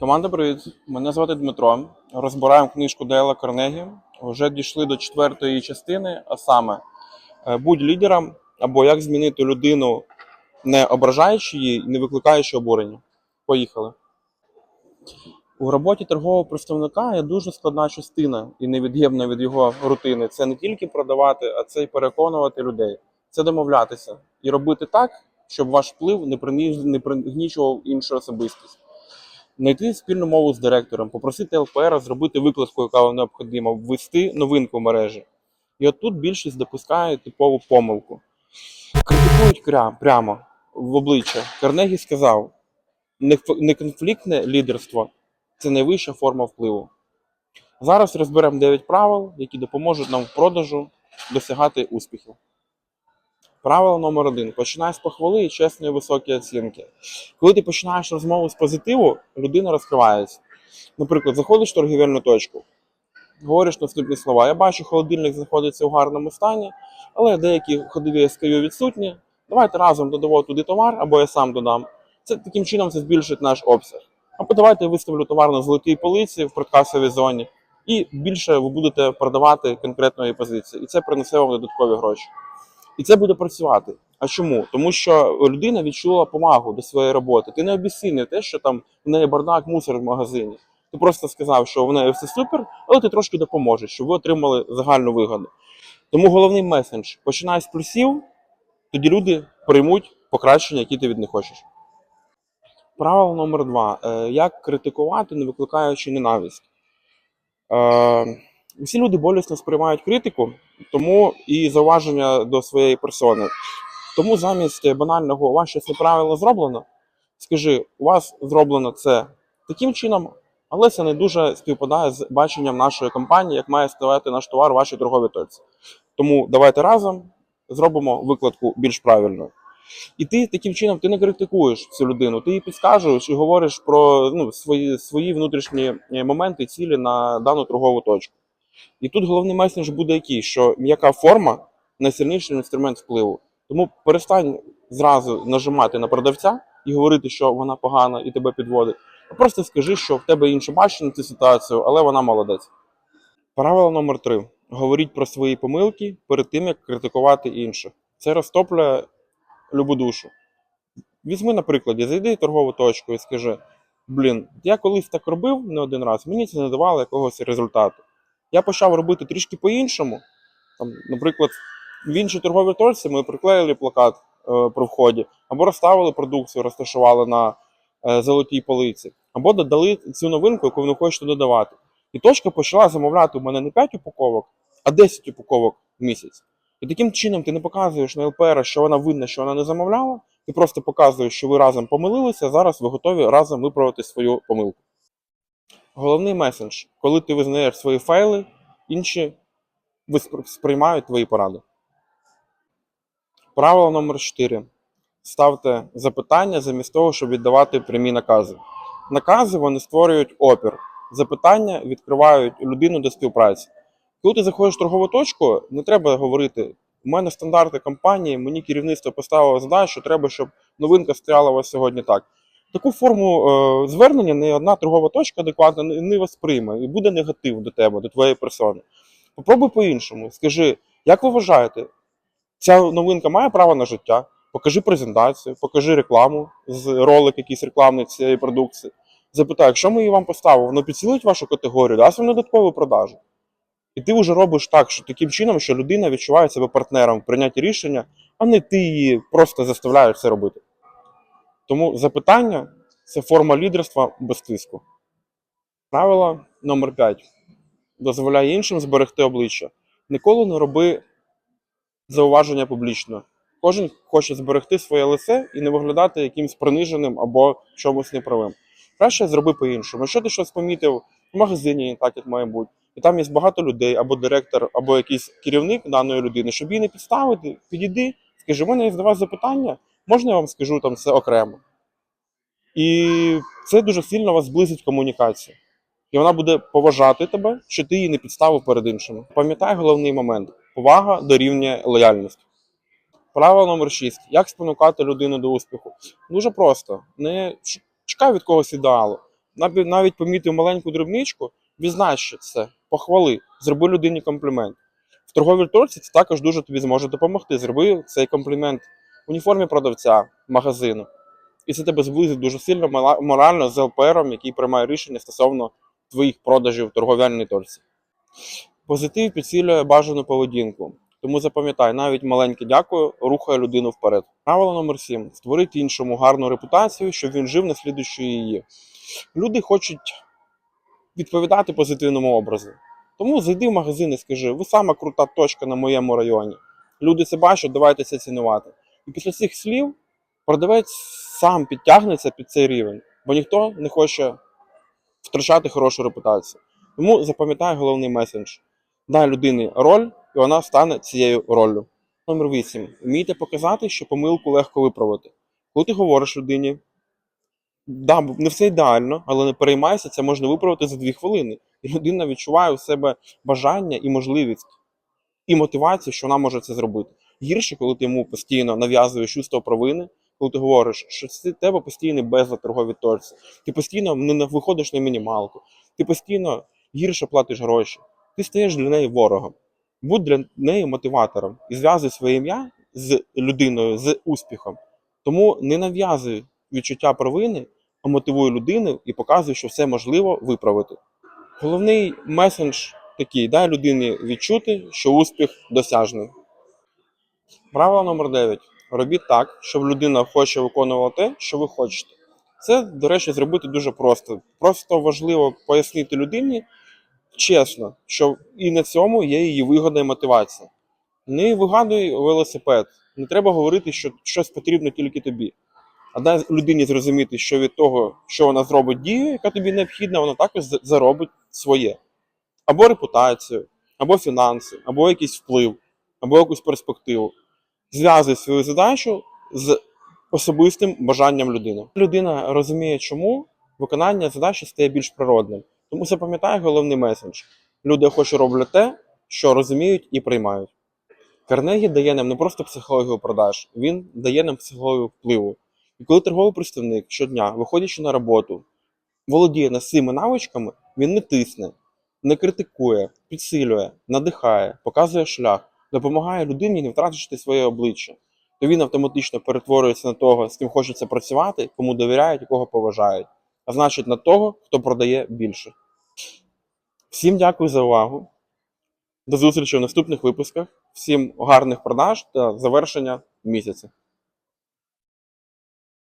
Команда, привіт! Мене звати Дмитро. Розбираємо книжку Дейла Карнегі. Вже дійшли до четвертої частини, а саме е, будь лідером або як змінити людину, не ображаючи її не викликаючи обурення. Поїхали. У роботі торгового представника є дуже складна частина і невід'ємна від його рутини. Це не тільки продавати, а це й переконувати людей. Це домовлятися і робити так, щоб ваш вплив не пригнічував іншу особистість знайти спільну мову з директором, попросити ЛПР зробити викладку, яка вам необхідна, ввести новинку в мережі. І от тут більшість допускає типову помилку. Критикують прямо в обличчя. Карнегі сказав: неконфліктне лідерство це найвища форма впливу. Зараз розберемо 9 правил, які допоможуть нам в продажу досягати успіхів. Правило номер один: починай з похвали і чесної високі оцінки. Коли ти починаєш розмову з позитиву, людина розкривається. Наприклад, заходиш в торгівельну точку, говориш наступні слова. Я бачу, холодильник знаходиться у гарному стані, але деякі ходові SKU відсутні. Давайте разом додамо туди товар, або я сам додам. Це таким чином це збільшить наш обсяг. Або давайте я виставлю товар на золотій полиці в продкасовій зоні, і більше ви будете продавати конкретної позиції. І це принесе вам додаткові гроші. І це буде працювати. А чому? Тому що людина відчула повагу до своєї роботи. Ти не обіцінив те, що там в неї бардак мусор в магазині. Ти просто сказав, що в неї все супер, але ти трошки допоможеш, щоб ви отримали загальну вигоду. Тому головний месендж починай з плюсів, тоді люди приймуть покращення, які ти від них хочеш. Правило номер два: Е, як критикувати, не викликаючи ненависть. Е, Всі люди болісно сприймають критику, тому і зауваження до своєї персони. Тому замість банального у вас щось неправильно зроблено, скажи, у вас зроблено це таким чином, але це не дуже співпадає з баченням нашої компанії, як має ставати наш товар у вашій торговій точці. Тому давайте разом зробимо викладку більш правильною. І ти таким чином ти не критикуєш цю людину, ти їй підскажеш і говориш про ну, свої, свої внутрішні моменти, цілі на дану торгову точку. І тут головний меседж буде який, що м'яка форма найсильніший інструмент впливу. Тому перестань зразу нажимати на продавця і говорити, що вона погана і тебе підводить. А просто скажи, що в тебе інше бачення цю ситуацію, але вона молодець. Правило номер три: говоріть про свої помилки перед тим, як критикувати інших. Це розтоплює любу душу. Візьми, наприклад, зайди в торгову точку і скажи: блін, я колись так робив не один раз, мені це не давало якогось результату. Я почав робити трішки по-іншому. Там, наприклад, в іншій торговій точці ми приклеїли плакат е, при вході, або розставили продукцію, розташували на е, золотій полиці, або додали цю новинку, яку ви хочете додавати. І точка почала замовляти у мене не 5 упаковок, а 10 упаковок в місяць. І таким чином ти не показуєш на ЛПР, що вона винна, що вона не замовляла. Ти просто показуєш, що ви разом помилилися, зараз ви готові разом виправити свою помилку. Головний месендж, коли ти визнаєш свої файли, інші сприймають твої поради. Правило номер 4. Ставте запитання замість того, щоб віддавати прямі накази. Накази вони створюють опір. Запитання відкривають людину до співпраці. Коли ти заходиш в торгову точку, не треба говорити: у мене стандарти компанії, мені керівництво поставило задачу, треба, щоб новинка стояла у вас сьогодні так. Таку форму е, звернення не одна торгова точка адекватно не, не восприйме і буде негатив до тебе, до твоєї персони. Попробуй по-іншому. Скажи, як ви вважаєте, ця новинка має право на життя? Покажи презентацію, покажи рекламу з ролик якийсь рекламний цієї продукції. Запитай, якщо ми її вам поставимо, воно підсилить вашу категорію, дасть вам додаткову продажу. І ти вже робиш так, що таким чином, що людина відчуває себе партнером в прийнятті рішення, а не ти її просто заставляєш це робити. Тому запитання це форма лідерства без тиску. Правило номер 5. Дозволяє іншим зберегти обличчя. Ніколи не роби зауваження публічно. Кожен хоче зберегти своє лице і не виглядати якимсь приниженим або чомусь неправим. Краще зроби по-іншому. Якщо ти щось помітив в магазині, так як має бути, і там є багато людей, або директор, або якийсь керівник даної людини, щоб її не підставити, підійди, скажи, у мене є до вас запитання, можна я вам скажу там це окремо. І це дуже сильно вас зблизить комунікацію. І вона буде поважати тебе, що ти її не підставив перед іншими. Пам'ятай головний момент: повага дорівнює лояльність. Правило номер 6. Як спонукати людину до успіху? Дуже просто. Не чекай від когось ідеалу. навіть, помітив маленьку дрібничку, відзнач це, похвали, зроби людині комплімент. В торговій торці це також дуже тобі зможе допомогти. Зроби цей комплімент уніформі продавця магазину. І це тебе зблизить дуже сильно морально з ЛПРом, який приймає рішення стосовно твоїх продажів в торговельній торці. Позитив підсилює бажану поведінку. Тому запам'ятай, навіть маленьке дякую рухає людину вперед. Правило номер 7. Створити іншому гарну репутацію, щоб він жив наслідуючи її. Люди хочуть відповідати позитивному образу. Тому зайди в магазин і скажи, ви сама крута точка на моєму районі. Люди це бачать, давайте це цінувати. І після цих слів продавець сам підтягнеться під цей рівень, бо ніхто не хоче втрачати хорошу репутацію. Тому запам'ятай головний меседж. Дай людині роль, і вона стане цією роллю. Номер 8. Вмійте показати, що помилку легко виправити. Коли ти говориш людині, да, не все ідеально, але не переймайся, це можна виправити за 2 хвилини. І людина відчуває у себе бажання і можливість, і мотивацію, що вона може це зробити. Гірше, коли ти йому постійно нав'язуєш чувство провини, коли ти говориш, що це тебе постійний безлад торгові торці, ти постійно не виходиш на мінімалку, ти постійно гірше платиш гроші, ти стаєш для неї ворогом. Будь для неї мотиватором і зв'язуй своє ім'я з людиною, з успіхом. Тому не нав'язуй відчуття провини, а мотивуй людину і показуй, що все можливо виправити. Головний месендж такий: дай людині відчути, що успіх досяжний. Правило номер 9. Робіть так, щоб людина хоче виконувала те, що ви хочете. Це, до речі, зробити дуже просто. Просто важливо пояснити людині чесно, що і на цьому є її вигода і мотивація. Не вигадуй велосипед. Не треба говорити, що щось потрібно тільки тобі. А дай людині зрозуміти, що від того, що вона зробить дію, яка тобі необхідна, вона також за- заробить своє. Або репутацію, або фінанси, або якийсь вплив, або якусь перспективу. Зв'язуй свою задачу з особистим бажанням людини. Людина розуміє, чому виконання задачі стає більш природним. Тому запам'ятай головний меседж. Люди охоче роблять те, що розуміють і приймають. Карнегі дає нам не просто психологію продаж, він дає нам психологію впливу. І коли торговий представник щодня, виходячи на роботу, володіє над цими навичками, він не тисне, не критикує, підсилює, надихає, показує шлях, допомагає людині не втратити своє обличчя. То він автоматично перетворюється на того, з ким хочеться працювати, кому довіряють кого поважають, а значить на того, хто продає більше. Всім дякую за увагу. До зустрічі в наступних випусках. Всім гарних продаж та завершення місяця.